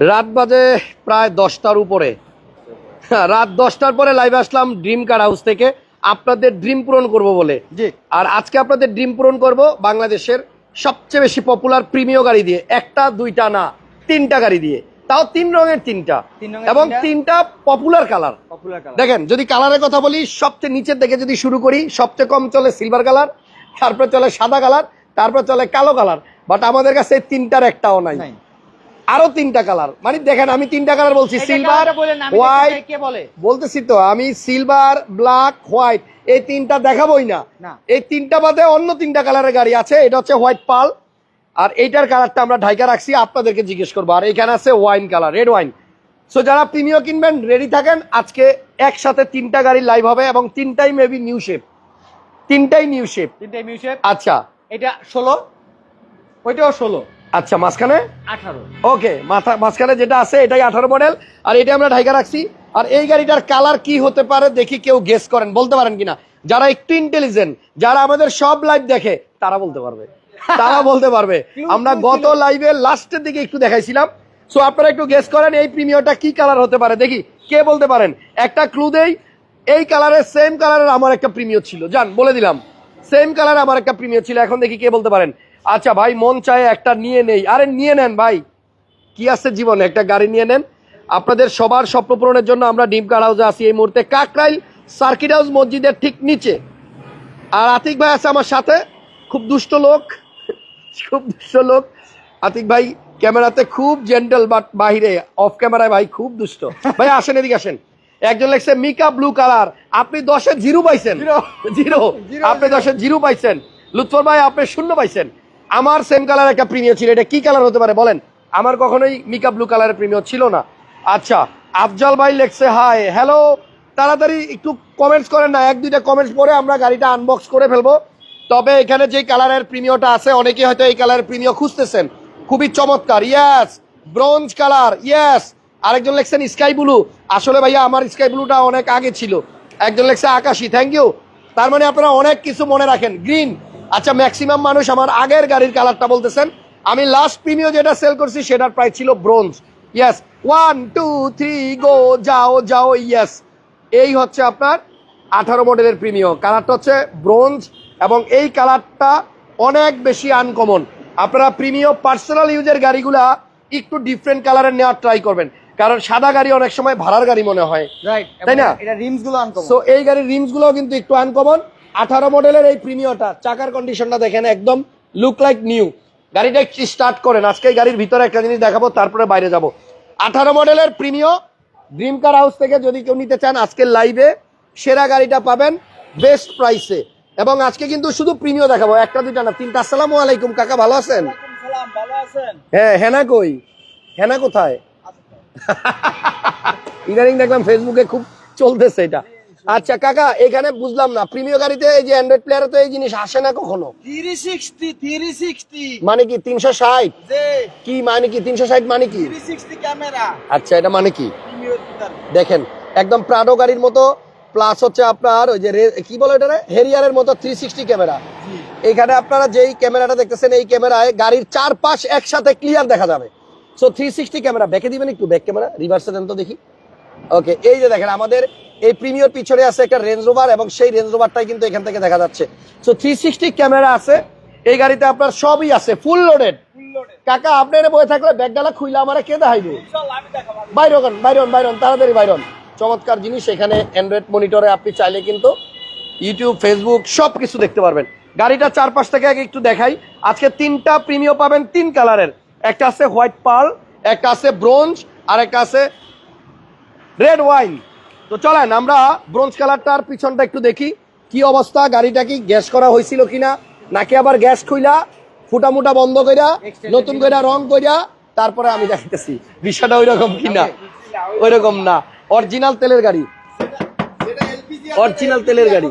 রাত বাজে প্রায় দশটার উপরে। হ্যাঁ, রাত দশটার পরে লাইভে আসলাম ড্রিম কার হাউস থেকে। আপনাদের ড্রিম পূরণ করব বলে। জি। আর আজকে আপনাদের ড্রিম পূরণ করব বাংলাদেশের সবচেয়ে বেশি পপুলার প্রিমিয় গাড়ি দিয়ে। একটা দুইটা না তিনটা গাড়ি দিয়ে। তাও তিন রঙের তিনটা। এবং তিনটা? পপুলার কালার দেখেন যদি কালারের কথা বলি সবচেয়ে নিচের থেকে যদি শুরু করি সবচেয়ে কম চলে সিলভার কালার তারপরে চলে সাদা কালার তারপর চলে কালো কালার বাট আমাদের কাছে তিনটার একটাও নাই। আরও তিনটা কালার। মানে দেখেন আমি তিনটা কালার বলছি সিলভার হোয়াইট বলে? বলতেছি তো আমি সিলভার ব্ল্যাক হোয়াইট এই তিনটা দেখাবোই না। না। এই তিনটা বাদে অন্য তিনটা কালারের গাড়ি আছে এটা হচ্ছে হোয়াইট পাল আর এইটার কালারটা আমরা ঢাইকা রাখছি আপনাদেরকে জিজ্ঞেস করব। আর এখানে আছে wine colour red wine. So যারা প্রিমিয় কিনবেন রেডি থাকেন আজকে একসাথে তিনটা গাড়ি লাইভ হবে এবং তিনটাই মেবি নিউ শেপ তিনটাই নিউ শেপ তিনটাই নিউ শেপ আচ্ছা। এটা ষোলো ওইটাও ষোলো। আচ্ছা মাঝখানে? আঠারো। ওকে মাথা মাঝখানে যেটা আছে এটাই আঠারো মডেল আর এটা আমরা ঢাইকা রাখছি। আর এই গাড়িটার কালার কি হতে পারে দেখি কেউ গেস করেন বলতে পারেন কিনা। যারা একটু ইন্টেলিজেন্ট যারা আমাদের সব লাইভ দেখে তারা বলতে পারবে। তারা বলতে পারবে। আমরা গত লাইভে লাস্টের দিকে একটু দেখাইছিলাম। সো আপনারা একটু গেস করেন এই প্রিমিয়রটা কি কালার হতে পারে। দেখি কে বলতে পারেন? একটা ক্লু দেই এই কালারের সেম কালারের আমার একটা প্রিমিয়র ছিল। জান বলে দিলাম। সেম কালার আমার একটা প্রিমিয়র ছিল। এখন দেখি কে বলতে পারেন? আচ্ছা ভাই মন চায় একটা নিয়ে নেই। আরে নিয়ে নেন ভাই। কি আছে জীবনে? একটা গাড়ি নিয়ে নেন। আপনাদের সবার স্বপ্ন পূরণের জন্য আমরা ডিম কার হাউসে আছি এই মুহূর্তে। কাকরাইল সার্কিট হাউস মসজিদের ঠিক নিচে। আর আতিক ভাই আছে আমার সাথে। খুব দুষ্ট লোক। খুব দুষ্ট লোক। আতিক ভাই ক্যামেরাতে খুব জেন্টাল বাট বাহিরে অফ ক্যামেরায় ভাই খুব দুষ্ট। ভাই আসেন এদিকে আসেন। একজন লেখছে মিকা ব্লু কালার আপনি দশে জিরো পাইছেন। Zero. জিরো। আপনি দশে জিরো পাইছেন। লুৎফর ভাই আপনি শূন্য পাইছেন। আমার সেম কালার একটা প্রিমিয়ার ছিল, এটা কি কালার হতে পারে বলেন? আমার কখনোই মিকা ব্লু কালারের প্রিমিয়ার ছিল না। আচ্ছা আফজাল ভাই লেখছে হাই হ্যালো তাড়াতাড়ি একটু কমেন্টস করেন না, এক, দুইটা কমেন্টস পরে আমরা গাড়িটা আনবক্স করে ফেলব। তবে এখানে যে কালারের প্রিমিয়টা আছে অনেকে হয়তো এই কালারের প্রিমিয় খুঁজতেছেন। খুবই চমৎকার ইয়াস ব্রোঞ্জ কালার ইয়াস আরেকজন লেখছেন স্কাই ব্লু আসলে ভাইয়া, আমার স্কাই ব্লুটা অনেক আগে ছিল। একজন লেখছে, আকাশি থ্যাংক ইউ তার মানে আপনারা অনেক কিছু মনে রাখেন গ্রিন আচ্ছা ম্যাক্সিমাম মানুষ আমার আগের গাড়ির কালারটা বলতেছেন। আমি লাস্ট প্রিমিয় যেটা সেল করছি সেটার প্রাইস ছিল bronze yes one two three go যাও যাও ইয়াস এই হচ্ছে আপনার আঠারো মডেলের প্রিমিয় কালারটা হচ্ছে ব্রোঞ্জ এবং এই কালারটা অনেক বেশি আনকমন আপনারা প্রিমিয় পার্সোনাল ইউজের গাড়িগুলা একটু ডিফারেন্ট কালারের নেওয়ার ট্রাই করবেন। কারণ সাদা গাড়ি অনেক সময় ভাড়ার গাড়ি মনে হয়। তাই না? সো এই গাড়ির রিমসগুলো কিন্তু একটু আনকমন আঠারো মডেলের এই প্রিমিয়টা চাকার কন্ডিশনটা দেখেন একদম লুক লাইক নিউ গাড়িটা একটু স্টার্ট করেন আজকে গাড়ির ভিতরে একটা জিনিস দেখাবো তারপরে বাইরে যাব। আঠারো মডেলের প্রিমিয় ড্রিম কার হাউস থেকে যদি কেউ নিতে চান আজকের লাইভে সেরা গাড়িটা পাবেন বেস্ট প্রাইসে এবং আজকে কিন্তু শুধু প্রিমিয় দেখাবো একটা দুইটা না তিনটা। আসসালামু আলাইকুম কাকা ভালো আছেন? হ্যাঁ হেনা কই? হেনা কোথায়? ইদানিং দেখলাম ফেসবুকে খুব চলতেছে এটা। আচ্ছা কাকা এখানে বুঝলাম না। প্রিমিয় গাড়িতে এই যে অ্যান্ড্রয়েড প্লেয়ারে তো এই জিনিস আসে না কখনো? মানে কি তিনশো ষাট? কি মানে কি তিনশো ষাট মানে কি? ক্যামেরা আচ্ছা এটা মানে কি? দেখেন একদম প্রাডো গাড়ির মতো প্লাস হচ্ছে আপনার ওই যে কি বলে এটা হেরিয়ারের মতো থ্রি সিক্সটি ক্যামেরা এখানে আপনারা যেই ক্যামেরাটা দেখতেছেন এই ক্যামেরায় গাড়ির চারপাশ একসাথে ক্লিয়ার দেখা যাবে। সো থ্রি সিক্সটি ক্যামেরা ব্যাকে দিবেন একটু ব্যাক ক্যামেরা রিভার্সে দেন তো দেখি। ওকে এই যে দেখেন আমাদের এই প্রিমিয়র পিছনে আছে একটা রেঞ্জ রোভার এবং সেই রেঞ্জ রোভারটাই কিন্তু এখান থেকে দেখা যাচ্ছে। সো থ্রি সিক্সটি ক্যামেরা আছে। এই গাড়িতে আপনার সবই আছে ফুল লোডেড কাকা আপনার বয়ে থাকলে ব্যাগডালা খুইলে আমার কে দেখাইবে? বাইরন বাইরন বাইরন তাড়াতাড়ি বাইরন। চমৎকার জিনিস এখানে অ্যান্ড্রয়েড মনিটরে আপনি চাইলে কিন্তু ইউটিউব ফেসবুক সব কিছু দেখতে পারবেন। গাড়িটা চারপাশ থেকে আগে একটু দেখাই। আজকে তিনটা প্রিমিয় পাবেন তিন কালারের একটা আছে হোয়াইট পার্ল একটা আছে ব্রোঞ্জ আর একটা আছে রেড ওয়াইন তো চলেন আমরা ব্রোঞ্জ কালারটার পিছনটা একটু দেখি। কি অবস্থা? গাড়িটা কি গ্যাস করা হয়েছিল কিনা? নাকি আবার গ্যাস খুইলা ফুটা মুটা বন্ধ কইরা নতুন কইরা রং কইরা তারপরে আমি দেখাইতেছি। বিষয়টা ওই রকম কিনা? ওই রকম না। অরিজিনাল তেলের গাড়ি। অরিজিনাল তেলের গাড়ি।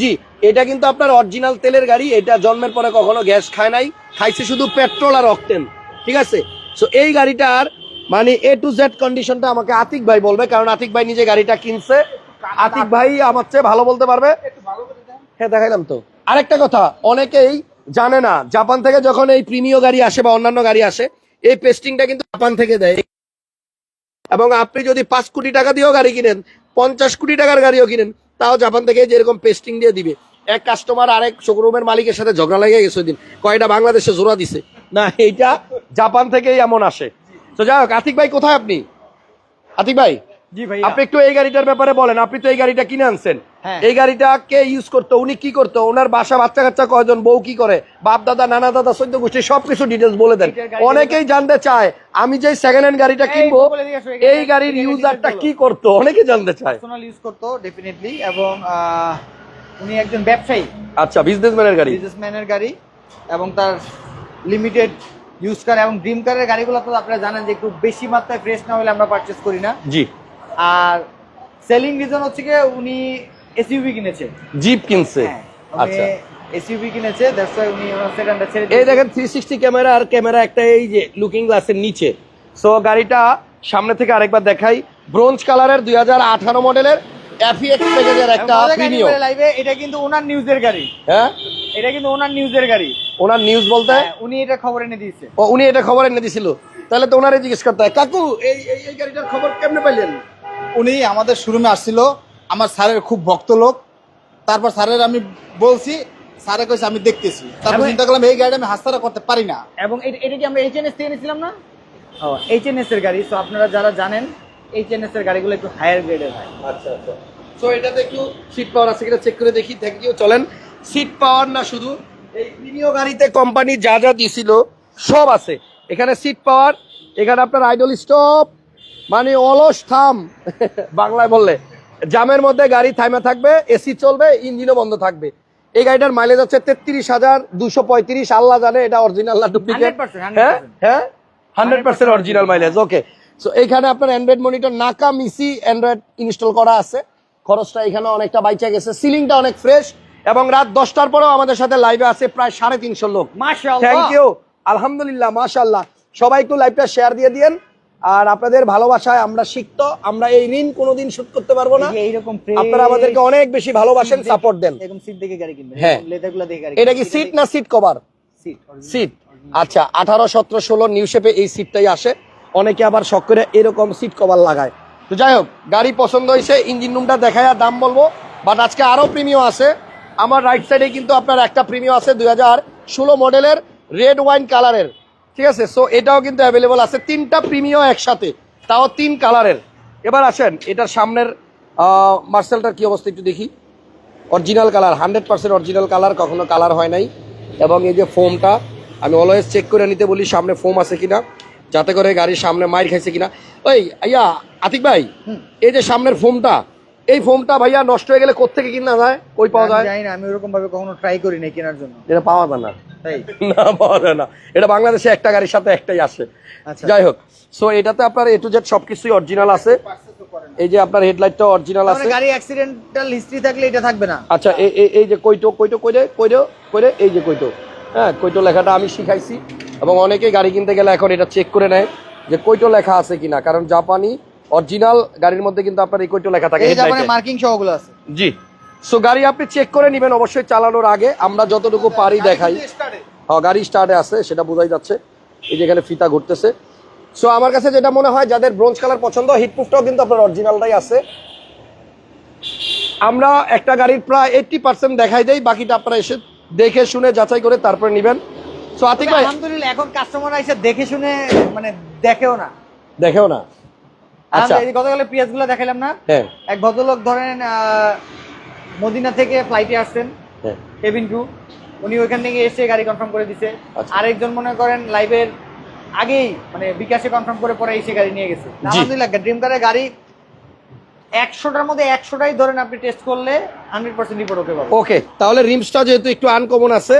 জি এটা কিন্তু আপনার অরিজিনাল তেলের গাড়ি। এটা জন্মের পরে কখনো গ্যাস খায় নাই। খাইছে শুধু পেট্রোল আর অকটেন ঠিক আছে? সো এই গাড়িটার মানে এ টু জেড কন্ডিশনটা আমাকে আতিক ভাই বলবে, কারণ আতিক ভাই নিজে গাড়িটা কিনছে। আতিক ভাই আমার চেয়ে ভালো বলতে পারবে। হ্যাঁ দেখাইলাম তো। আরেকটা কথা, অনেকেই জানে না, জাপান থেকে যখন এই প্রিমিয় গাড়ি আসে বা অন্যান্য গাড়ি আসে, এই পেস্টিংটা কিন্তু জাপান থেকে দেয়। এবং আপনি যদি পাঁচ কোটি টাকা দিয়েও গাড়ি কিনেন, পঞ্চাশ কোটি টাকার গাড়িও কিনেন, তাও জাপান থেকে যেরকম পেস্টিং দিয়ে দিবে। এক কাস্টমার আরেক শোরুমের মালিকের সাথে ঝগড়া লেগে গেছে ওই দিন। কয়টা বাংলাদেশে জোড়া দিছে? না, এইটা জাপান থেকেই এমন আসে। তো যাই হোক আতিক ভাই কোথায় আপনি? আতিক ভাই জি ভাই আপনি একটু এই গাড়িটার ব্যাপারে বলেন। আপনি তো এই গাড়িটা কিনে আনছেন। হ্যাঁ। এই গাড়িটা কে ইউজ করতো? উনি কি করতো? ওনার বাসা বাচ্চা কাচ্চা কয়জন বউ কি করে? বাপ দাদা নানা দাদা সৈন্য গোষ্ঠী সবকিছু ডিটেলস বলে দেন। অনেকেই জানতে চায় আমি যে সেকেন্ড হ্যান্ড গাড়িটা কিনবো এই গাড়ির ইউজারটা কি করতো? অনেকে জানতে চায়। ইউজ করতো ডেফিনেটলি এবং উনি একজন ব্যবসায়ী। আচ্ছা বিজনেসম্যানের গাড়ি। বিজনেসম্যানের গাড়ি এবং তার লিমিটেড ইউজ কার এবং ড্রিম কারের গাড়িগুলো তো আপনারা জানেন যে একটু বেশি মাত্রায় ফ্রেশ না হলে আমরা পারচেস করি না। জি। আর সেলিং রিজন হচ্ছে গিয়ে উনি এসইউভি কিনেছে। জিপ কিনছে। হ্যাঁ আচ্ছা। এসইউভি কিনেছে দ্যাটস ওয়াই উনি ওনার সেকেন্ডটা ছেড়ে এই দেখেন থ্রি সিক্সটি ক্যামেরা আর ক্যামেরা একটা এই যে লুকিং গ্লাসের নিচে। সো গাড়িটা সামনে থেকে আরেকবার দেখাই। ব্রোঞ্জ কালারের দুই হাজার আঠারো মডেলের এফিএক্স প্যাকেজের একটা প্রিমিয়াম লাইভে এটা কিন্তু ওনার নিউজের গাড়ি। হ্যাঁ? এটা কিন্তু ওনার নিউজের গাড়ি। ওনার নিউজ বলতে? হ্যাঁ, উনি এটা খবর এনে দিয়েছে। ও উনি এটা খবর এনে দিছিল তাহলে তো ওনারে জিজ্ঞেস করতে হয় কাকু এই এই এই গাড়িটার খবর কেমনে পাইলেন? উনি আমাদের শোরুমে আসছিল। আমার স্যারের খুব ভক্ত লোক। তারপর স্যারের আমি বলছি স্যারে কইছে আমি দেখতেছি। তারপর চিন্তা করলাম এই গাড়ি আমি হাস্তারা করতে পারি না। এবং এটা এটা কি আমরা এইচএনএস থেকে নিয়েছিলাম না? ও এইচএনএস এর গাড়ি। তো আপনারা যারা জানেন এইচ এইচএনএস এর গাড়িগুলো একটু হায়ার গ্রেডের হয়। আচ্ছা আচ্ছা। সো এটাতে একটু সিট পাওয়ার আছে কিনা চেক করে দেখি। থ্যাংক ইউ চলেন। সিট পাওয়ার না শুধু এই প্রিমিয় গাড়িতে কোম্পানি যা যা দিছিল সব আছে। এখানে সিট পাওয়ার এখানে আপনার আইডল স্টপ মানে অলস থাম বাংলায় বললে। জামের মধ্যে গাড়ি থাইমা থাকবে এসি চলবে ইঞ্জিনও বন্ধ থাকবে। এই গাড়িটার মাইলেজ হচ্ছে তেত্রিশ হাজার দুশো পঁয়ত্রিশ আল্লাহ জানে এটা অরিজিনাল না ডুপ্লিকেট 100%, 100% হ্যাঁ? হ্যাঁ? Hundred percent original mileage okay so এইখানে আপনার অ্যান্ড্রয়েড মনিটর নাকা মিসি অ্যান্ড্রয়েড ইনস্টল করা আছে। খরচটা এখানে অনেকটা বাইচা গেছে। সিলিংটা অনেক ফ্রেশ এবং রাত দশটার পরেও আমাদের সাথে লাইভে আছে প্রায় সাড়ে তিনশো লোক। থ্যাংক ইউ আলহামদুলিল্লাহ মাশাল্লাহ সবাই একটু লাইভটা শেয়ার দিয়ে দিয়েন। আর আপনাদের ভালোবাসায় আমরা শিখত আমরা এই ঋণ কোনোদিন শোধ করতে পারব না। এইরকম আপনারা আমাদেরকে অনেক বেশি ভালোবাসেন সাপোর্ট দেন। এরকম সিট দেখে গাড়ি কিনবেন। হ্যাঁ। লেদার দেখে গাড়ি এটা কি সিট না সিট কভার সিট সিট আচ্ছা আঠারো সতেরো ষোলো নিউ শেপে এই সিটটাই আসে। অনেকে আবার শখ করে এরকম সিট কভার লাগায়। তো যাই হোক গাড়ি পছন্দ হয়েছে ইঞ্জিন রুমটা দেখায় দাম বলব বাট আজকে আরও প্রিমিয়াম আছে। আমার রাইট সাইডে কিন্তু আপনার একটা প্রিমিয়াম আছে দুই হাজার ষোলো মডেলের রেড ওয়াইন কালারের ঠিক আছে? সো এটাও কিন্তু অ্যাভেলেবল আছে। তিনটা প্রিমিয়াম একসাথে তাও তিন কালারের এবার আসেন এটার সামনের মার্সেলটার কি অবস্থা একটু দেখি। Original colour hundred percent original colour কখনো কালার হয় নাই। এবং এই যে ফোমটা আমি অলওয়েজ চেক করে নিতে বলি সামনে ফোম আছে কিনা যাতে করে গাড়ির সামনে মাইর খাইছে কিনা। ওই আইয়া আতিক ভাই এই যে সামনের ফোমটা এই ফোমটা ভাইয়া নষ্ট হয়ে গেলে কোথেকে কিনা যায়? কই পাওয়া যায়? জানি না আমি ওরকম ভাবে কখনো ট্রাই করি নাই কেনার জন্য। এটা পাওয়া যায় না। না পাওয়া যায় না। এটা বাংলাদেশে একটা গাড়ির সাথে একটাই আসে। আচ্ছা। যাই হোক সো এটাতে আপনার এ টু জেড সবকিছুই অরিজিনাল আছে। এই যে আপনার হেডলাইটটা অরিজিনাল মানে আছে। গাড়ি অ্যাক্সিডেন্টাল হিস্ট্রি থাকলে এটা থাকবে না? আচ্ছা এই এই- এই যে কইটো কইটো কইরে কইরে কইরে এই যে কইটো। হ্যাঁ কইটো লেখাটা আমি শিখাইছি। এবং অনেকেই গাড়ি কিনতে গেলে এখন এটা চেক করে নেয় যে কইটো লেখা আছে কিনা। কারণ জাপানি অরিজিনাল গাড়ির মধ্যে কিন্তু আপনার এই কইটো লেখা থাকে। মার্কিং সহগুলো আছে। জি। সো গাড়ি আপনি চেক করে নেবেন অবশ্যই চালানোর আগে। আমরা যতটুকু পারি দেখাই। হ্যাঁ গাড়ি স্টার্টে আছে সেটা বোঝাই যাচ্ছে। এই যে এখানে ফিতা ঘুরতেছে। সো আমার কাছে যেটা মনে হয় যাদের ব্রোঞ্জ কালার পছন্দ হিটপ্রুফটাও কিন্তু আপনার অরিজিনালটাই আছে। আমরা একটা গাড়ির প্রায় এইটটি পার্সেন্ট দেখাই দেই বাকিটা আপনারা এসে দেখে শুনে যাচাই করে তারপরে নেবেন। সো আতিক ভাই আলহামদুলিল্লাহ এখন কাস্টমার এসে দেখে শুনে মানে দেখেও না। দেখেও না। আচ্ছা। গতকালে পিএসগুলো দেখালাম না হ্যাঁ। এক ভদ্রলোক ধরেন মদিনা থেকে ফ্লাইটে আসছেন হ্যাঁ। কেবিন উনি ওইখান থেকে এসে গাড়ি কনফার্ম করে দিছে। আচ্ছা। আরেকজন মনে করেন লাইভের আগেই মানে বিকাশে কনফার্ম করে পরে এসে গাড়ি নিয়ে গেছে। আলহামদুলিল্লাহ ড্রিম কারের গাড়ি একশোটার মধ্যে একশোটাই ধরেন আপনি টেস্ট করলে hundred percent report okay okay তাহলে রিমসটা যেহেতু একটু আনকমন আছে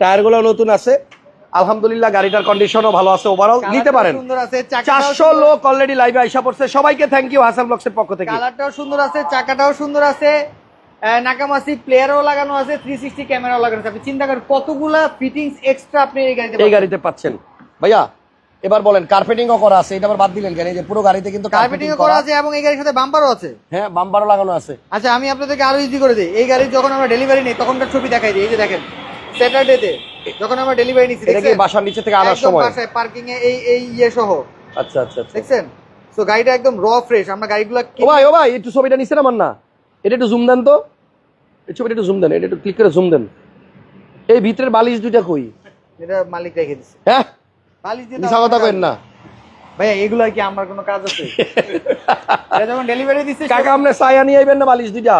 টায়ারগুলো নতুন আছে আলহামদুলিল্লাহ গাড়িটার কন্ডিশনও ভালো আছে ওভারঅল নিতে পারেন। সুন্দর আছে চারশো লোক অলরেডি লাইভে আইসা পড়ছে। সবাইকে থ্যাংক ইউ হাসান ব্লগসের পক্ষ থেকে। কালারটাও সুন্দর আছে চাকাটাও সুন্দর আছে। নাকামাসি প্লেয়ারও লাগানো আছে থ্রি সিক্সটি ক্যামেরাও লাগানো আছে। আপনি চিন্তা করেন কতগুলা ফিটিংস এক্সট্রা আপনি এই গাড়িতে এই গাড়িতে পাচ্ছেন। ভাইয়া এবার বলেন কার্পেটিংও করা আছে এটা আবার বাদ দিলেন কেন? এই যে পুরো গাড়িতে কিন্তু কার্পেটিং কার্পেটিং করা আছে। এবং এই গাড়ির সাথে বাম্পারও আছে। হ্যাঁ বাম্পারও লাগানো আছে। আচ্ছা আমি আপনাদেরকে আরও ইজি করে দিই। এই গাড়ির যখন আমরা ডেলিভারি নেই তখনকার ছবি দেখাই দিই। এই যে দেখেন স্যাটারডেতে যখন আমরা ডেলিভারি এটা কি বাসার নিচে থেকে আনার সময়? পার্কিং এ এই এই ইয়ে সহ। আচ্ছা আচ্ছা আচ্ছা। দেখছেন? তো গাড়িটা একদম র ফ্রেশ আমরা গাড়িগুলো ও ভাই ও ভাই একটু ছবিটা নিছেন আমার না? এটা একটু জুম দেন তো। এই ছবিটা একটু জুম দেন এটা একটু ক্লিক করে জুম দেন। এই ভিতরের বালিশ দুইটা কই? এটা মালিক রেখে দিচ্ছে হ্যাঁ? বালিশ দিয়ে মিশা কথা না। ভাইয়া এগুলো কি আমার কোনো কাজ আছে? এটা যখন ডেলিভারি দিচ্ছে কাকা আপনি সায়া নিয়ে আইবেন না বালিশ দুইটা?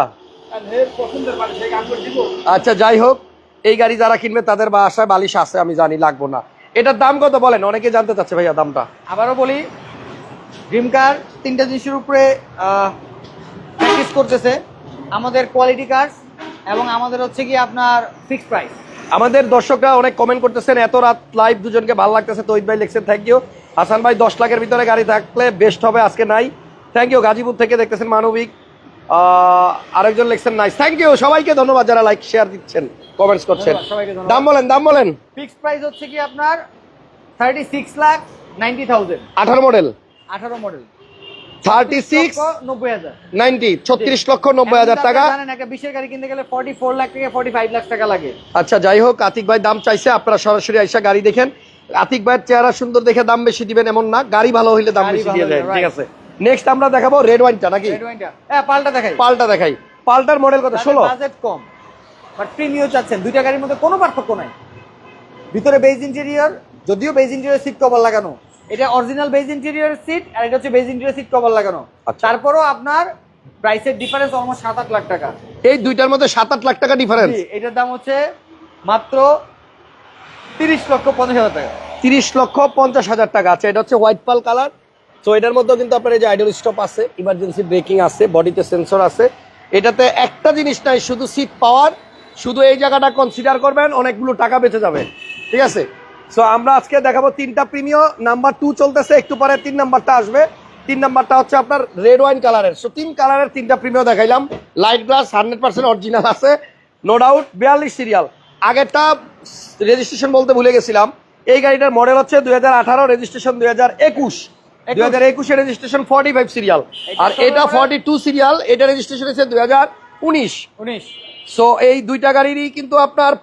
আচ্ছা যাই হোক। এই গাড়ি যারা কিনবে তাদের বাসায় বালিশ আছে আমি জানি লাগবো না। এটার দাম কত বলেন? অনেকে জানতে চাচ্ছে ভাইয়া দামটা। আবারও বলি ড্রিম কার তিনটা জিনিসের উপরে প্র্যাকটিস করতেছে। আমাদের কোয়ালিটি কার্স এবং আমাদের হচ্ছে কি আপনার ফিক্সড প্রাইস আমাদের দর্শকরা অনেক কমেন্ট করতেছেন এত রাত লাইভ দুজনকে ভালো লাগতেছে। তৈদ ভাই লিখছেন থ্যাংক ইউ হাসান ভাই দশ লাখের ভিতরে গাড়ি থাকলে বেস্ট হবে আজকে নাই। থ্যাংক ইউ গাজীপুর থেকে দেখতেছেন মানবিক। আরেকজন লিখছেন নাইস থ্যাংক ইউ সবাইকে ধন্যবাদ যারা লাইক শেয়ার দিচ্ছেন। কমেন্টস করছেন। দাম বলেন দাম বলেন। ফিক্সড প্রাইস হচ্ছে কি আপনার thirty six lakh ninety thousand আঠারো মডেল আঠারো মডেল থার্টি সিক্স নব্বই হাজার। নাইনটি ছত্রিশ লক্ষ নব্বই হাজার এখন তো টাকা। আপনারা জানেন একটা বিশের গাড়ি কিনতে গেলে ফর্টি ফোর লাখ থেকে ফর্টি ফাইভ লাখ টাকা লাগে। আচ্ছা যাই হোক আতিক ভাই দাম চাইছে আপনারা সরাসরি আইসা গাড়ি দেখেন। আতিক ভাইয়ের চেহারা সুন্দর দেখে দাম বেশি দিবেন এমন না গাড়ি ভালো হইলে দাম বেশি দিয়ে দেয় ঠিক আছে। নেক্সট আমরা দেখাবো রেড ওয়াইনটা নাকি? রেড ওয়াইনটা হ্যাঁ পাল্টা দেখাই। পাল্টা দেখাই। পাল্টার মডেল কত? ষোলো? Budget com. বাট প্রিমিয়াম চাচ্ছেন দুইটা গাড়ির মধ্যে কোনো পার্থক্য নাই। ভিতরে বেজ ইন্টেরিয়র যদিও বেজ ইন্টেরিয়র সিট কভার লাগানো। এটা অরিজিনাল বেজ ইন্টেরিয়র সিট আর এটা হচ্ছে বেজ ইন্টেরিয়র সিট কভার লাগানো। আচ্ছা। তারপরও আপনার প্রাইসের ডিফারেন্স অলমোস্ট সাত আট লাখ টাকা। এই দুইটার মধ্যে সাত আট লাখ টাকা ডিফারেন্স এটার দাম হচ্ছে মাত্র তিরিশ লক্ষ পঞ্চাশ হাজার টাকা। তিরিশ লক্ষ পঞ্চাশ হাজার টাকা। আছে এটা হচ্ছে হোয়াইট পাল কালার তো এটার মধ্যেও কিন্তু আপনার এই যে আইডল স্টপ আছে ইমার্জেন্সি ব্রেকিং আছে বডিতে সেন্সর আছে। এটাতে একটা জিনিস নাই শুধু সিট পাওয়ার শুধু এই জায়গাটা কনসিডার করবেন অনেকগুলো টাকা বেঁচে যাবে। ঠিক আছে? সো আমরা আজকে দেখাবো তিনটা প্রিমিয় নাম্বার টু চলতেছে একটু পরে তিন নাম্বারটা আসবে। তিন নাম্বারটা হচ্ছে আপনার রেড ওয়াইন কালারের সো তিন কালারের তিনটা প্রিমিয় দেখাইলাম। Light glass hundred percent original আছে। নো ডাউট বিয়াল্লিশ সিরিয়াল আগেরটা রেজিস্ট্রেশন বলতে ভুলে গেছিলাম। এই গাড়িটার মডেল হচ্ছে দুই হাজার আঠারো রেজিস্ট্রেশন দুই হাজার একুশ। দুই হাজার একুশে রেজিস্ট্রেশন ফর্টি ফাইভ সিরিয়াল আর এটা? ফর্টি টু সিরিয়াল এটা রেজিস্ট্রেশন হচ্ছে দুই হাজার উনিশ। উনিশ। সো এই দুইটা গাড়িরই কিন্তু আপনার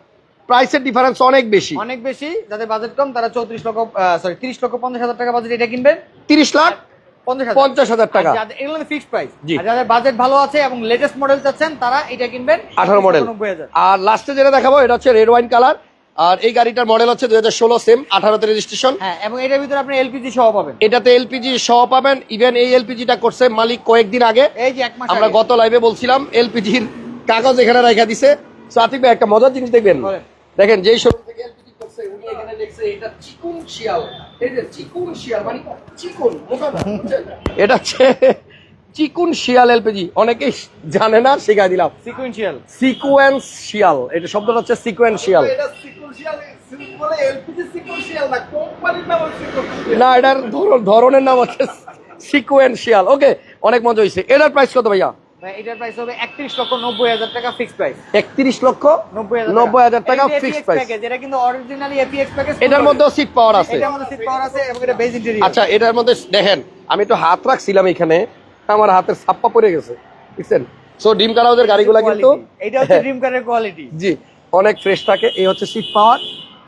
প্রাইসের ডিফারেন্স অনেক বেশি। অনেক বেশি যাদের বাজেট কম তারা চৌত্রিশ লক্ষ সরি তিরিশ লক্ষ পঞ্চাশ হাজার টাকা বাজেট এটা কিনবেন। তিরিশ লাখ পঞ্চাশ হাজার। টাকা। এগুলো ফিক্সড প্রাইস যাদের বাজেট ভালো আছে এবং লেটেস্ট মডেল চাচ্ছেন তারা এটা কিনবেন আঠারো মডেল আর লাস্টে যেটা দেখাবো এটা হচ্ছে রেড ওয়াইন কালার আর এই গাড়িটার মডেল হচ্ছে দুই হাজার ষোলো সেম আঠারোতে রেজিস্ট্রেশন হ্যাঁ এবং এটার ভিতরে আপনি এলপিজি সহ পাবেন। এটাতে এলপিজি সহ পাবেন। ইভেন এই এলপিজিটা করছে মালিক কয়েকদিন আগে। এই যে এক মাস আমরা। গত লাইভে বলছিলাম এলপিজির কাগজ এখানে রেখা দিছে। সো আতিক ভাই একটা মজার জিনিস দেখবেন। দেখেন যেই শোরুম থেকে এলপিজি করছে উনি এখানে লিখছে এটা চিকুন শিয়াল। এই যে চিকুন শিয়াল মানে চিকুন মোটা না, এটা হচ্ছে চিকুন শিয়াল এলপিজি অনেকেই জানে না শিখাই দিলাম। সিকুয়েন্সিয়াল সিকোয়েন্স শিয়াল। এটা শব্দটা হচ্ছে সিকোয়েন্স শিয়াল। না এটার ধরনের নাম হচ্ছে সিকোয়েন্সিয়াল ওকে অনেক মজা হয়েছে। এটার প্রাইস কত ভাইয়া? এটার প্রাইস হবে একত্রিশ লক্ষ নব্বই হাজার টাকা ফিক্সড প্রাইস একত্রিশ লক্ষ নব্বই হাজার টাকা। ফিক্সড প্রাইস এটা কিন্তু অরিজিনালি এপিএক্স প্যাকেজ এটার মধ্যেও সিট পাওয়ার আছে। এটার মধ্যে সিট পাওয়ার আছে এবং এটা বেজ ইন্টেরিয়র আচ্ছা এটার মধ্যে দেখেন আমি একটু হাত রাখছিলাম এখানে আমার হাতের ছাপ্পা পড়ে গেছে বুঝছেন? সো ডিম গাড়িগুলো কিন্তু এটা হচ্ছে কারের কোয়ালিটি জি অনেক ফ্রেশ থাকে এই হচ্ছে সিট পাওয়ার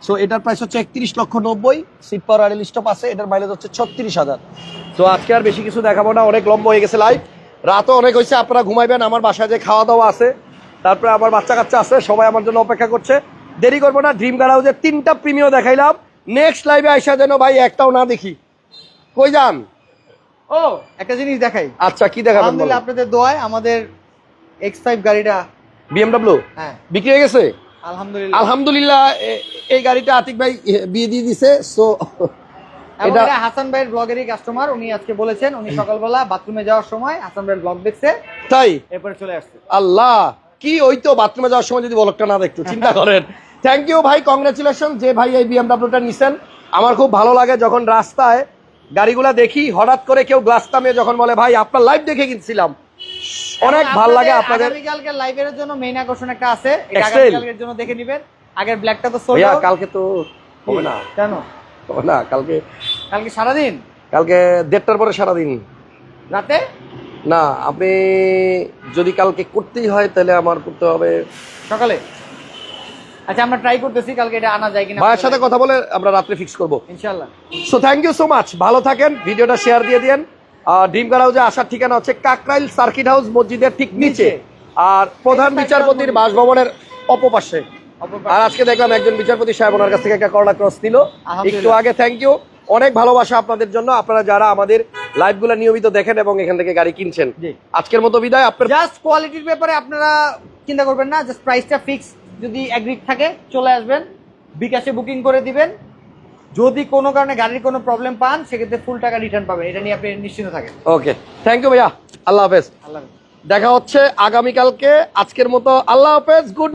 সো এটার প্রাইস হচ্ছে একত্রিশ লক্ষ নব্বই সিট পাওয়ার স্টপ আছে এটার মাইলেজ হচ্ছে ছত্রিশ হাজার। তো আজকে আর বেশি কিছু দেখাবো না অনেক লম্বা হয়ে গেছে লাইভ রাতও অনেক হয়েছে আপনারা ঘুমাইবেন আমার বাসায় যে খাওয়া দাওয়া আছে তারপরে আমার বাচ্চা কাচ্চা আছে সবাই আমার জন্য অপেক্ষা করছে। দেরি করব না ড্রিম গার হাউসের তিনটা প্রিমিয় দেখাইলাম। নেক্সট লাইভে আইসা যেন ভাই একটাও না দেখি। কই যান? ও একটা জিনিস দেখাই। আচ্ছা কি দেখাবেন আলহামদুলিল্লাহ আপনাদের দোয়ায় আমাদের এক্স ফাইভ গাড়িটা বিএমডাব্লিউ হ্যাঁ। বিক্রি হয়ে গেছে? আলহামদুলিল্লাহ। আলহামদুলিল্লাহ এই গাড়িটা আতিক ভাই বিয়ে দিয়ে দিছে সো এটা হাসান ভাইয়ের ব্লগেরই কাস্টমার উনি আজকে বলেছেন উনি সকালবেলা বাথরুমে যাওয়ার সময় হাসান ভাইয়ের ব্লগ দেখছে। তাই? এরপরে চলে আসছে। আল্লাহ কি ওই তো বাথরুমে যাওয়ার সময় যদি বলকটা না দেখতো চিন্তা করেন। থ্যাংক ইউ ভাই কংগ্রেচুলেশন যে ভাই এই বিএমডাব্লিউটা নিছেন। আমার খুব ভালো লাগে যখন রাস্তায় গাড়িগুলা দেখি হঠাৎ করে কেউ গ্লাস নামিয়ে যখন বলে ভাই আপনার লাইভ দেখে কিনছিলাম। অনেক ভালো লাগে আপনাদের আগামীকালকে লাইভের জন্য মেইন আকর্ষণ একটা আছে। আগামীকালকের জন্য দেখে নেবেন। আগের ব্ল্যাকটা তো সোল্ড কালকে তো হবে না। কেন? না কালকে কালকে সারাদিন? কালকে দেড়টার পরে সারাদিন। রাতে? না আপনি যদি কালকে করতেই হয় তাহলে আমার করতে হবে সকালে? আচ্ছা আমরা ট্রাই করতেছি কালকে এটা আনা যায় কিনা। ভাইয়ের সাথে কথা বলে আমরা রাত্রে ফিক্স করব। ইনশাআল্লাহ। So thank you so much ভালো থাকেন ভিডিওটা শেয়ার দিয়ে দিন ডিম কার হাউসে আসার ঠিকানা হচ্ছে কাকরাইল সার্কিট হাউস মসজিদের ঠিক নিচে। আর প্রধান বিচারপতির বাসভবনের অপপাশে। আর আজকে দেখলাম একজন বিচারপতি সাহেব ওনার কাছ থেকে একটা করোনা ক্রস দিল একটু আগে থ্যাংক ইউ অনেক ভালোবাসা আপনাদের জন্য। আপনারা যারা আমাদের লাইভগুলো নিয়মিত দেখেন এবং এখান থেকে গাড়ি কিনছেন। আজকের মতো বিদায়। আপনার জাস্ট কোয়ালিটির ব্যাপারে আপনারা চিন্তা করবেন না। জাস্ট প্রাইসটা ফিক্স যদি অ্যাগ্রিড থাকে চলে আসবেন। বিকাশে বুকিং করে দিবেন। যদি কোনো কারণে গাড়ির কোনো প্রবলেম পান সেক্ষেত্রে ফুল টাকা রিটার্ন পাবেন। এটা নিয়ে আপনি নিশ্চিন্ত থাকেন। ওকে থ্যাংক ইউ ভাইয়া। আল্লাহ হাফেজ। আল্লাহ। দেখা হচ্ছে আগামীকালকে। আজকের মতো আল্লাহ হাফেজ। গুড